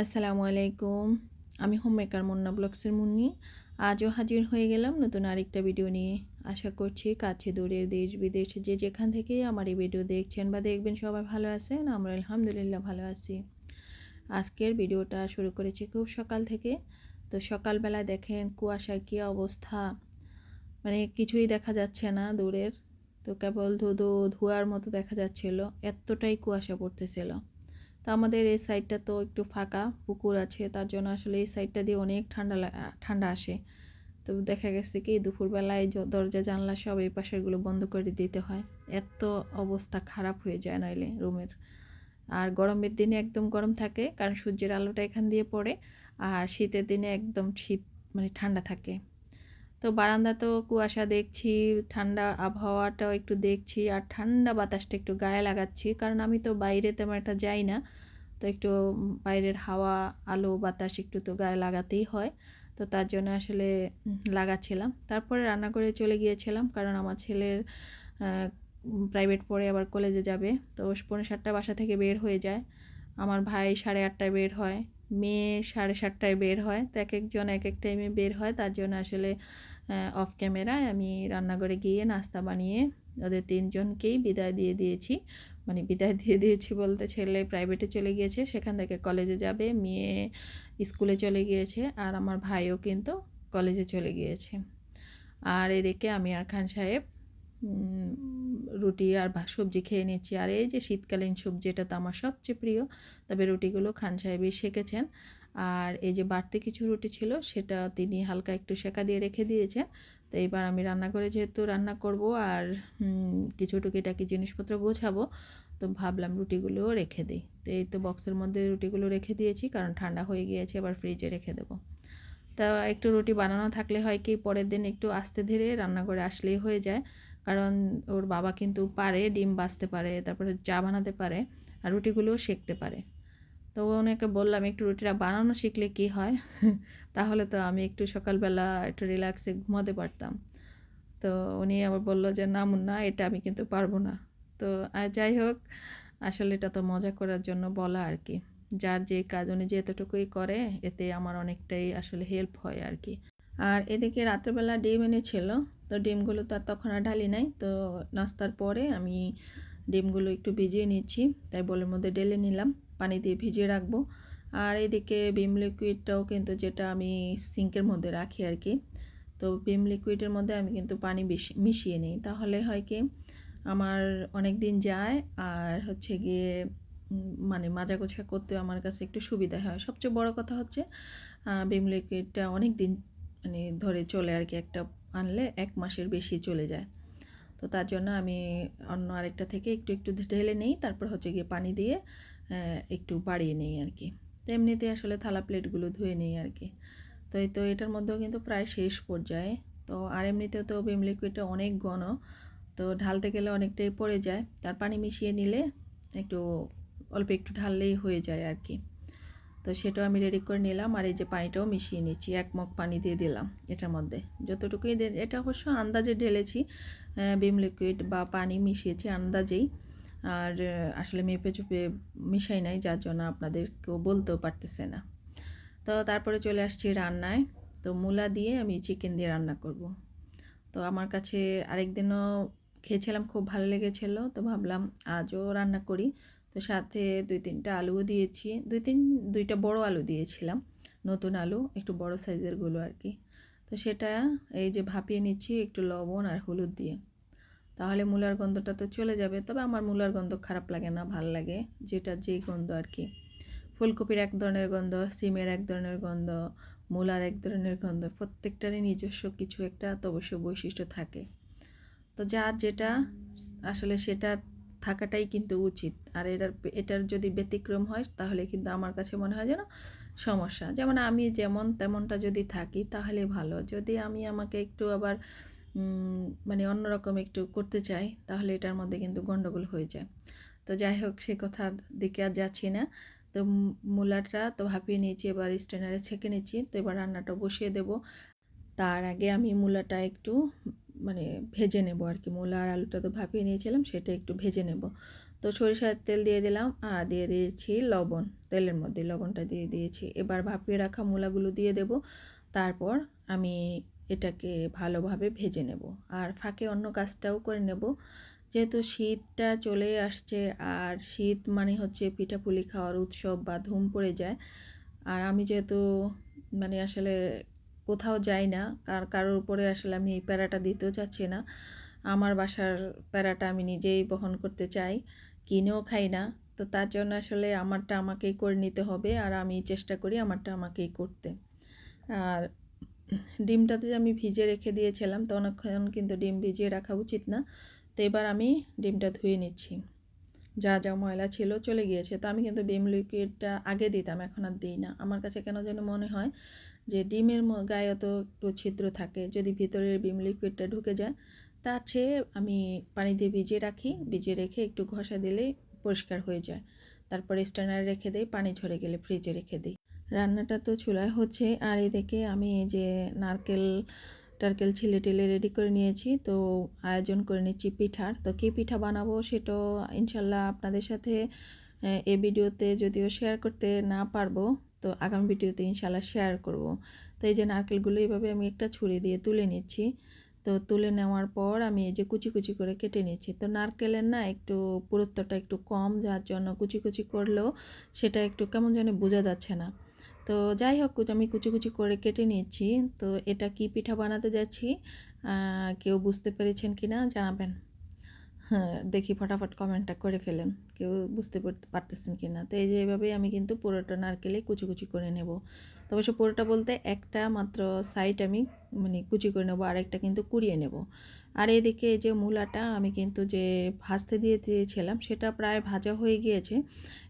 আসসালামু আলাইকুম। আমি হোম মেকার মুন্না ব্লগসের মুন্নি। আজও হাজির হয়ে গেলাম নতুন আরেকটা ভিডিও নিয়ে। আশা করছি কাছে দূরে দেশ বিদেশ যে যেখান থেকে আমার এই ভিডিও দেখছেন বা দেখবেন সবাই ভালো আছেন, আমরা আলহামদুলিল্লাহ ভালো আছি। আজকের ভিডিওটা শুরু করেছি খুব সকাল থেকে। তো সকালবেলা দেখেন কুয়াশার কী অবস্থা। মানে কিছুই দেখা যাচ্ছে না দূরের। তো কেবল ধুধু ধোয়ার মতো দেখা যাচ্ছিল। এতটাই কুয়াশা পড়তেছিল। তো আমাদের এই সাইডটা তো একটু ফাঁকা, পুকুর আছে, তার জন্য আসলে এই সাইডটা দিয়ে অনেক ঠান্ডা ঠান্ডা আসে। তো দেখা গেছে কি, দুপুরবেলায় দরজা, জানলা সব এই পাশেরগুলো বন্ধ করে দিতে হয়। এত অবস্থা খারাপ হয়ে যায় নইলে রুমের। আর গরমের দিনে একদম গরম থাকে, কারণ সূর্যের আলোটা এখান দিয়ে পড়ে, আর শীতের দিনে একদম শীত মানে ঠান্ডা থাকে। তো বারান্দা তো কুয়াশা দেখছি, ঠান্ডা আবহাওয়াটাও একটু দেখছি, আর ঠান্ডা বাতাসটা একটু গায়ে লাগাচ্ছি, কারণ আমি তো বাইরে তেমন একটা যাই না। তো একটু বাইরের হাওয়া, আলো, বাতাস একটু তো গায়ে লাগাতেই হয়। তো তার জন্য আসলে লাগাচ্ছিলাম। তারপরে রান্না করে চলে গিয়েছিলাম কারণ আমার ছেলের প্রাইভেট পড়ে আবার কলেজে যাবে। তো পৌনে সাতটা বাসা থেকে বের হয়ে যায়। আমার ভাই সাড়ে আটটায় বের হয়, মেয়ে সাড়ে সাতটায় বের হয়। তো এক একজন এক এক টাইমে বের হয়। তার জন্য আসলে অফ ক্যামেরায় আমি রান্নাঘরে গিয়ে নাস্তা বানিয়ে ওদের তিনজনকেই বিদায় দিয়ে দিয়েছি। মানে বিদায় দিয়ে দিয়েছি বলতে ছেলে প্রাইভেটে চলে গিয়েছে, সেখান থেকে কলেজে যাবে, মেয়ে স্কুলে চলে গিয়েছে, আর আমার ভাইও কিন্তু কলেজে চলে গিয়েছে। আর এদিকে আমি আর খান সাহেব রুটি আর সবজি খেয়ে নিচ্ছি। আর এই যে শীতকালীন সবজি, এটা তো আমার সবচেয়ে প্রিয়। তবে রুটিগুলো খান সাহেবই শেখেছেন আর এই যে বাড়তি কিছু রুটি ছিল, সেটা তিনি হালকা একটু শেখা দিয়ে রেখে দিয়েছেন। তো এবার আমি রান্না করে যেহেতু রান্না করব আর কিছু টুকিটাকি জিনিসপত্র গোছাবো, তো ভাবলাম রুটিগুলোও রেখে দিই। তো এই তো বক্সের মধ্যে রুটিগুলো রেখে দিয়েছি, কারণ ঠান্ডা হয়ে গিয়েছে, এবার ফ্রিজে রেখে দেবো। তা একটু রুটি বানানো থাকলে হয় কি, পরের দিন একটু আস্তে ধীরে রান্না করে আসলেই হয়ে যায়। কারণ ওর বাবা কিন্তু পারে, ডিম বাছতে পারে, তারপরে চা বানাতে পারে, আর রুটিগুলোও শেখতে পারে। তো ওনাকে বললাম, একটু রুটিটা বানানো শিখলে কি হয়? তাহলে তো আমি একটু সকালবেলা একটু রিল্যাক্সে ঘুমাতে পারতাম। তো উনি আবার বলল যে, না মুন্না, এটা আমি কিন্তু পারব না। তো যাই হোক, আসলে এটা তো মজা করার জন্য বলা আর কি। যার যে কাজ উনি যে এতটুকুই করে, এতে আমার অনেকটাই আসলে হেল্প হয় আর কি। আর এদিকে রাত্রেবেলা ডিম এনেছিল, তো ডিমগুলো তো আর তখন আর ঢালি নাই। তো নাস্তার পরে আমি ডিমগুলো একটু ভিজিয়ে নিচ্ছি, তাই বলের মধ্যে ডেলে নিলাম। পানি দিয়ে ভিজিয়ে রাখব। আর এদিকে বিম লিকুইডটাও কিন্তু যেটা আমি সিঙ্কের মধ্যে রাখি আর কি, তো বিম লিকুইডের মধ্যে আমি কিন্তু পানি বেশি মিশিয়ে নিই। তাহলে হয় কি, আমার অনেক দিন যায় আর হচ্ছে গিয়ে মানে মাজা গোছা করতে আমার কাছে একটু সুবিধা হয়। সবচেয়ে বড় কথা হচ্ছে বিম লিকুইডটা অনেক দিন মানে ধরে চলে আর কি একটা আনলে এক মাসের বেশি চলে যায়। তো তার জন্য আমি অন্য আরেকটা থেকে একটু একটু ঢেলে নেই। তারপর হচ্ছে গিয়ে পানি দিয়ে একটু বাড়িয়ে নেই আর কি। তো এমনিতে আসলে থালা প্লেটগুলো ধুয়ে নেই আর কি। তো এই তো এটার মধ্যেও কিন্তু প্রায় শেষ পর্যায়ে। তো আর এমনিতেও তো বিম লিকুইডটা অনেক ঘন। তো ঢালতে গেলে অনেকটাই পড়ে যায়। তার পানি মিশিয়ে নিলে একটু অল্প একটু ঢাললেই হয়ে যায় আর কি। তো সেটাও আমি রেডি করে নিলাম আর এই যে পানিটাও মিশিয়ে নিচ্ছি, এক মগ পানি দিয়ে দিলাম এটার মধ্যে। যতটুকুই এটা অবশ্য আন্দাজে ঢেলেছি বিম লিকুইড বা পানি মিশিয়েছি আন্দাজেই। আর আসলে মেপে চুপে মিশাই নাই, যার জন্য আপনাদেরকেও বলতেও পারতেছে না। তো তারপরে চলে আসছি রান্নায়। তো মূলা দিয়ে আমি চিকেন দিয়ে রান্না করব। তো আমার কাছে আরেকদিনও খেয়েছিলাম, খুব ভালো লেগেছিলো। তো ভাবলাম আজও রান্না করি। তো সাথে দুই তিনটা আলুও দিয়েছি। দুই তিন, দুইটা বড় আলু দিয়েছিলাম। নতুন আলু, একটু বড় সাইজেরগুলো আর কি। তো সেটা এই যে ভাপিয়ে নিচ্ছি একটু লবণ আর হলুদ দিয়ে। তাহলে মূলার গন্ধটা তো চলে যাবে, তবে আমার মূলার গন্ধ খারাপ লাগে না, ভালো লাগে। যেটা যেই গন্ধ আর কি। ফুলকপির এক ধরনের গন্ধ, সিমের এক ধরনের গন্ধ, মূলার এক ধরনের গন্ধ, প্রত্যেকটারই নিজস্ব কিছু একটা তো অবশ্যই বৈশিষ্ট্য থাকে। তো যার যেটা, আসলে সেটা থাকাটাই কিন্তু উচিত। আর এটার এটার যদি ব্যতিক্রম হয়, তাহলে কিন্তু আমার কাছে মনে হয় যেন সমস্যা। যেমন আমি যেমন তেমনটা যদি থাকি, তাহলে ভালো। যদি আমি আমাকে একটু আবার মানে অন্যরকম একটু করতে চাই, তাহলে এটার মধ্যে কিন্তু গণ্ডগোল হয়ে যায়। তো যাই হোক, সে কথার দিকে আর যাচ্ছি না। তো মূলাটা তো ভাপিয়ে নিয়েছি, এবার স্ট্যান্ডারে ছেঁকে নিচ্ছি। তো এবার রান্নাটা বসিয়ে দেব। তার আগে আমি মূলাটা একটু মানে ভেজে নেব আর কি। মূলা আর আলুটা তো ভাপিয়ে নিয়েছিলাম, সেটা একটু ভেজে নেব। তো সরিষার তেল দিয়ে দিলাম, আর দিয়ে দিয়েছি লবণ, তেলের মধ্যে লবণটা দিয়ে দিয়েছি। এবার ভাপিয়ে রাখা মূলাগুলো দিয়ে দেব, তারপর আমি এটাকে ভালোভাবে ভেজে নেব। আর ফাঁকে অন্য কাজটাও করে নেব। যেহেতু শীতটা চলে আসছে, আর শীত মানে হচ্ছে পিঠাপুলি খাওয়ার উৎসব বা ধুম পড়ে যায়, আর আমি যেহেতু মানে আসলে কোথাও যাই না। আর কারোর উপরে আসলে আমি এই প্যারাটা দিতেও চাচ্ছি না। আমার বাসার প্যারাটা আমি নিজেই বহন করতে চাই। কিনেও খাই না। তো তার জন্য আসলে আমারটা আমাকেই করে নিতে হবে। আর আমি চেষ্টা করি আমারটা আমাকেই করতে। আর ডিমটাতে যে আমি ভিজে রেখে দিয়েছিলাম, তো অনেকক্ষণ কিন্তু ডিম ভিজিয়ে রাখা উচিত না। তো এবার আমি ডিমটা ধুয়ে নিচ্ছি। যা যা ময়লা ছিল চলে গিয়েছে। তো আমি কিন্তু ডিম লিকুইডটা আগে দিতাম, এখন আর দিই না। আমার কাছে কেন যেন মনে হয় যে ডিমের গায়ে অত একটু ছিদ্র থাকে, যদি ভিতরের ডিম লিকুইডটা ঢুকে যায় তা চেয়ে আমি পানি দিয়ে ভিজিয়ে রাখি, ভিজিয়ে রেখে একটু ঘষা দিলে পরিষ্কার হয়ে যায়। তারপরে স্ট্যান্ডারে রেখে দিই, পানি ঝরে গেলে ফ্রিজে রেখে দিই। রান্নাটা তো চুলায় হচ্ছে, আর এদিকে আমি যে নারকেল, টারকেল ছিলে টেলে রেডি করে নিয়েছি, তো আয়োজন করে নিচ্ছি পিঠার তো কী পিঠা বানাবো সেটাও ইনশাল্লাহ আপনাদের সাথে, এ ভিডিওতে যদিও শেয়ার করতে না পারব তো আগামী ভিডিওতে ইনশাল্লাহ শেয়ার করব। তো এই যে নারকেলগুলো এইভাবে আমি একটা ছুরি দিয়ে তুলে নিচ্ছি। তো তুলে নেওয়ার পর আমি এই যে কুচি কুচি করে কেটে নিচ্ছি। তো নারকেলের না একটু পুরুত্বটা একটু কম, যার জন্য কুচি কুচি করলেও সেটা একটু কেমন যেন বোঝা যাচ্ছে না। তো যাই হোক আমি কুচি কুচি করে কেটে নিচ্ছি। তো এটা কি পিঠা বানাতে যাচ্ছি? কেউ বুঝতে পেরেছেন কি না জানাবেন। হ্যাঁ দেখি ফটাফট কমেন্টটা করে ফেলেন। কেউ বুঝতে পারতেছেন কি না। তো এই যে এভাবেই আমি কিন্তু পুরোটা নারকেলে কুচি কুচি করে নেব। তো অবশ্য পুরোটা বলতে একটা মাত্র সাইড আমি মানে কুচি করে নেব আর একটা কিন্তু কুড়িয়ে নেব। আর এদিকে যে মূলাটা আমি কিন্তু যে ভাজতে দিয়ে দিয়েছিলাম, সেটা প্রায় ভাজা হয়ে গিয়েছে।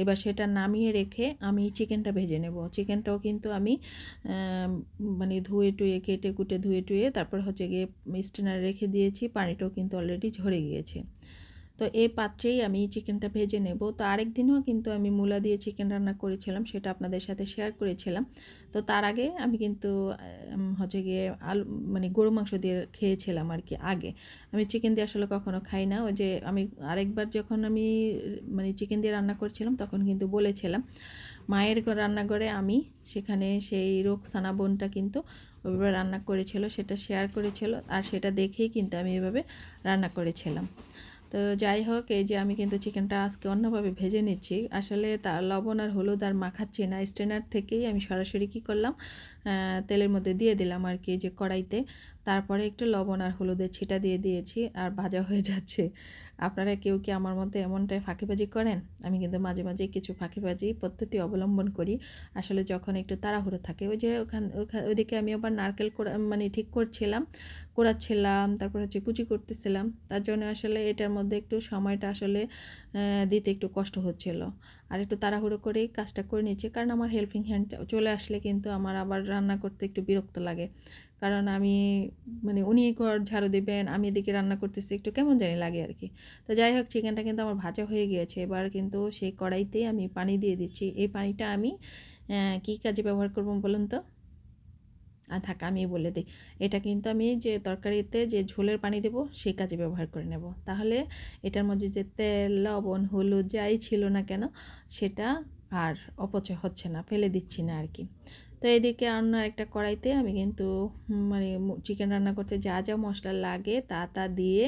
এবার সেটা নামিয়ে রেখে আমি চিকেনটা ভেজে নেব। চিকেনটাও কিন্তু আমি মানে ধুয়ে টুয়ে, কেটে কুটে ধুয়ে টুয়ে, তারপর হচ্ছে গিয়ে স্টেনারে রেখে দিয়েছি, পানিটাও কিন্তু অলরেডি ঝরে গিয়েছে। তো এই পাত্রেই আমি চিকেনটা ভেজে নেব। তো আরেক দিনও কিন্তু আমি মূলা দিয়ে চিকেন রান্না করেছিলাম, সেটা আপনাদের সাথে শেয়ার করেছিলাম। তো তার আগে আমি কিন্তু হচ্ছে গিয়ে আলু মানে গরু মাংস দিয়ে খেয়েছিলাম আর কি আগে। আমি চিকেন দিয়ে আসলে কখনো খাই না। ওই যে আমি আরেকবার যখন আমি মানে চিকেন দিয়ে রান্না করছিলাম, তখন কিন্তু বলেছিলাম, মায়ের রান্নাঘরে আমি, সেখানে সেই রোকসানা বোনটা কিন্তু ওইভাবে রান্না করেছিল, সেটা শেয়ার করেছিল, আর সেটা দেখেই কিন্তু আমি এভাবে রান্না করেছিলাম। তো যাই হোক, এই যে আমি কিন্তু চিকেনটা আজকে অন্যভাবে ভেজে নিচ্ছি। আসলে তার লবণ আর হলুদ আর মাখাচ্ছি না। স্ট্রেনার থেকেই আমি সরাসরি কি করলাম তেলের মধ্যে দিয়ে দিলাম আর কি যে কড়াইতে। তারপরে একটু লবণ আর হলুদের ছিটা দিয়ে দিয়েছি আর ভাজা হয়ে যাচ্ছে। আপনারা কেউ কি আমার মধ্যে এমনটাই ফাঁকিবাজি করেন? আমি কিন্তু মাঝে মাঝে কিছু ফাঁকিবাজি পদ্ধতি অবলম্বন করি। আসলে যখন একটু তাড়াহুড়ো থাকে, ওই যে ওখান ওইদিকে আমি আবার নারকেল মানে ঠিক করছিলাম, কোড়াচ্ছিলাম, তারপর হচ্ছে কুচি করতেছিলাম। তার জন্য আসলে এটার মধ্যে একটু সময়টা আসলে দিতে একটু কষ্ট হচ্ছিল। আর একটু তাড়াহুড়ো করেই কাজটা করে নিচ্ছি কারণ আমার হেল্পিং হ্যান্ড চলে আসলে কিন্তু আমার আবার রান্না করতে একটু বিরক্ত লাগে। কারণ আমি মানে উনি ঘর ঝাড়ু দেবেন, আমি এদিকে রান্না করতেছি, একটু কেমন জানি লাগে আর কি তো যাই হোক, চিকেনটা কিন্তু আমার ভাজা হয়ে গিয়েছে। এবার কিন্তু সেই কড়াইতেই আমি পানি দিয়ে দিচ্ছি। এই পানিটা আমি কী কাজে ব্যবহার করব বলুন তো? আর থাক আমি বলে দিই। এটা কিন্তু আমি যে তরকারিতে যে ঝোলের পানি দেব, সেই কাজে ব্যবহার করে নেব। তাহলে এটার মধ্যে যে তেল, লবণ, হলুদ, যাই ছিল না কেন, সেটা আর অপচয় হচ্ছে না, ফেলে দিচ্ছি না আর কি তো এদিকে অন্য একটা কড়াইতে আমি কিন্তু মানে চিকেন রান্না করতে যা যা মশলা লাগে তা তা দিয়ে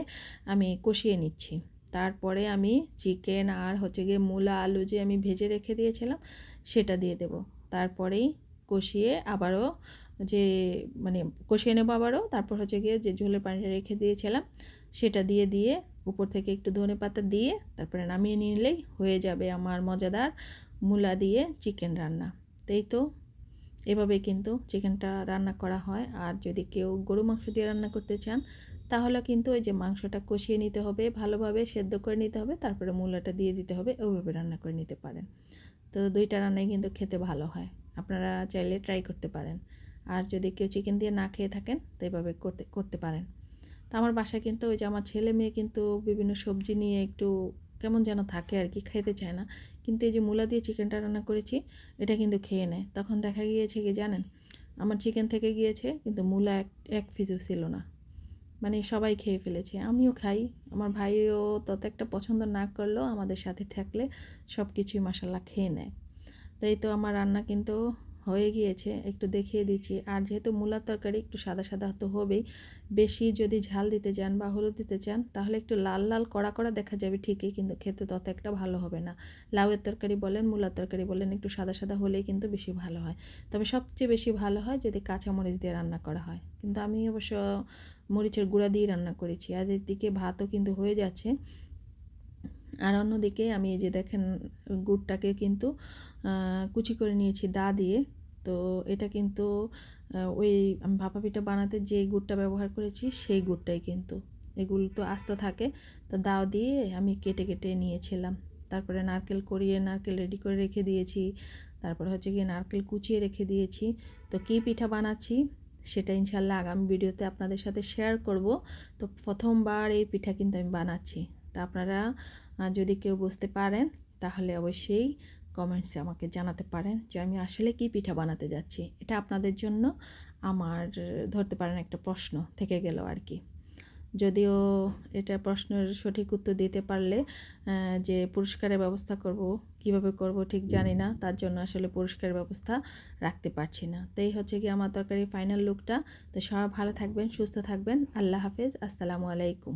আমি কষিয়ে নিচ্ছি। তারপরে আমি চিকেন আর হচ্ছে গিয়ে মূলা আলু যে আমি ভেজে রেখে দিয়েছিলাম সেটা দিয়ে দেব। তারপরেই কষিয়ে আবারও যে মানে কষিয়ে নেব আবারও, তারপর হচ্ছে গিয়ে যে ঝোলের পানিটা রেখে দিয়েছিলাম সেটা দিয়ে দিয়ে উপর থেকে একটু ধনে পাতা দিয়ে তারপরে নামিয়ে নিলেই হয়ে যাবে আমার মজাদার মূলা দিয়ে চিকেন রান্না। তাই তো এভাবে কিন্তু চিকেনটা রান্না করা হয়। আর যদি কেউ গরু মাংস দিয়ে রান্না করতে চান, তাহলে কিন্তু ওই যে মাংসটা কষিয়ে নিতে হবে, ভালোভাবে সেদ্ধ করে নিতে হবে, তারপরে মূলাটা দিয়ে দিতে হবে, ওইভাবে রান্না করে নিতে পারেন। তো দুইটা রান্নাই কিন্তু খেতে ভালো হয়। আপনারা চাইলে ট্রাই করতে পারেন। আর যদি কেউ চিকেন দিয়ে না খেয়ে থাকেন, তো এভাবে করতে করতে পারেন। তো আমার বাসায় কিন্তু ওই যে আমার ছেলে মেয়ে কিন্তু বিভিন্ন সবজি নিয়ে একটু কেমন যেন থাকে আর কি, খেতে চায় না। কিন্তু এই যে মূলা দিয়ে চিকেনটা রান্না করেছি, এটা কিন্তু খেয়ে নেয়। তখন দেখা গিয়েছে কি জানেন, আমার চিকেন থেকে গিয়েছে, কিন্তু মূলা এক এক পিসও ছিল না। মানে সবাই খেয়ে ফেলেছে, আমিও খাই। আমার ভাইও তত একটা পছন্দ না করলেও আমাদের সাথে থাকলে সব কিছুই মশাল্লা খেয়ে নেয়। তাই তো আমার রান্না কিন্তু হয়ে গিয়েছে, একটু দেখিয়ে দিচ্ছি। আর যেহেতু মূলার তরকারি একটু সাদা সাদা তো হবেই, বেশি যদি ঝাল দিতে চান বা হলুদ দিতে চান, তাহলে একটু লাল লাল কড়া কড়া দেখা যাবে ঠিকই, কিন্তু খেতে তত একটা ভালো হবে না। লাউয়ের তরকারি বলেন, মূলার তরকারি বলেন, একটু সাদা সাদা হলেই কিন্তু বেশি ভালো হয়। তবে সবচেয়ে বেশি ভালো হয় যদি কাঁচা মরিচ দিয়ে রান্না করা হয়। কিন্তু আমি অবশ্য মরিচের গুঁড়া দিয়ে রান্না করেছি। আর এদিকে ভাতও কিন্তু হয়ে যাচ্ছে। আর অন্যদিকে আমি এই যে দেখেন, গুড়টাকে কিন্তু কুচি করে নিয়েছি দা দিয়ে। তো এটা কিন্তু ওই আমি ভাপা পিঠা বানাতে যে গুড়টা ব্যবহার করেছি সেই গুড়টাই কিন্তু। এগুলো তো আস্ত থাকে। তো দাও দিয়ে আমি কেটে কেটে নিয়েছিলাম। তারপরে নারকেল করিয়ে, নারকেল রেডি করে রেখে দিয়েছি। তারপরে হচ্ছে গিয়ে নারকেল কুচিয়ে রেখে দিয়েছি। তো কী পিঠা বানাচ্ছি সেটা ইনশাল্লাহ আগামী ভিডিওতে আপনাদের সাথে শেয়ার করব। তো প্রথমবার এই পিঠা কিন্তু আমি বানাচ্ছি। তা আপনারা যদি কেউ বুঝতে পারেন তাহলে অবশ্যই কমেন্টসে আমাকে জানাতে পারেন যে আমি আসলে কি পিঠা বানাতে যাচ্ছি। এটা আপনাদের জন্য আমার ধরতে পারেন একটা প্রশ্ন থেকে গেল আর কি। যদিও এটা প্রশ্নের সঠিক উত্তর দিতে পারলে যে পুরস্কারের ব্যবস্থা করব, কীভাবে করব ঠিক জানি না, তার জন্য আসলে পুরস্কারের ব্যবস্থা রাখতে পারছি না। তো এই হচ্ছে কি আমার তরকারি ফাইনাল লুকটা তো সবাই ভালো থাকবেন, সুস্থ থাকবেন। আল্লাহ হাফেজ। আসসালামু আলাইকুম।